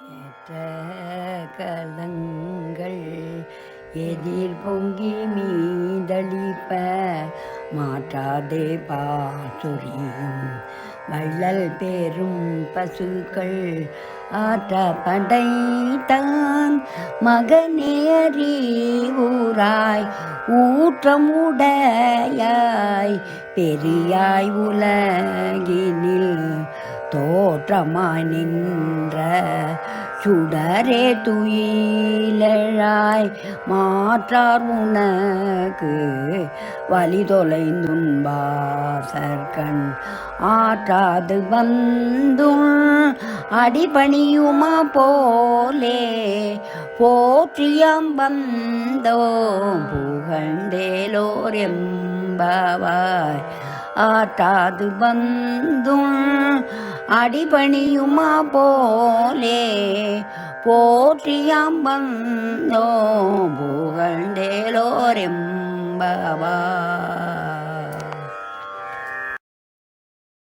ஏற்ற கலங்கள் எதிர் பொங்கி மீதளிப்ப மாற்றாதே பாசுரியும். வள்ளல் பெரும் பசுக்கள் ஆற்ற படைத்தான். மகனேறி ஊராய் ஊற்றமுடையாய் பெரியாய் உலகினில் தோற்றமாய் நின்ற சுடரே துயிலழாய் மாற்றார் உனக்கு வழி தொலைந்துன்பாசர்கண் ஆற்றாது வந்துள் அடிபணியுமா போலே போற்றியம் வந்தோ புகழ்ந்தேலோர் எம்பவாய் ஆற்றாது ஆட்டாது അടിപണിയുമ പോലെ പോറ്റിയാം വന്നോ പുകണ്ടേലോരെമ്പവാ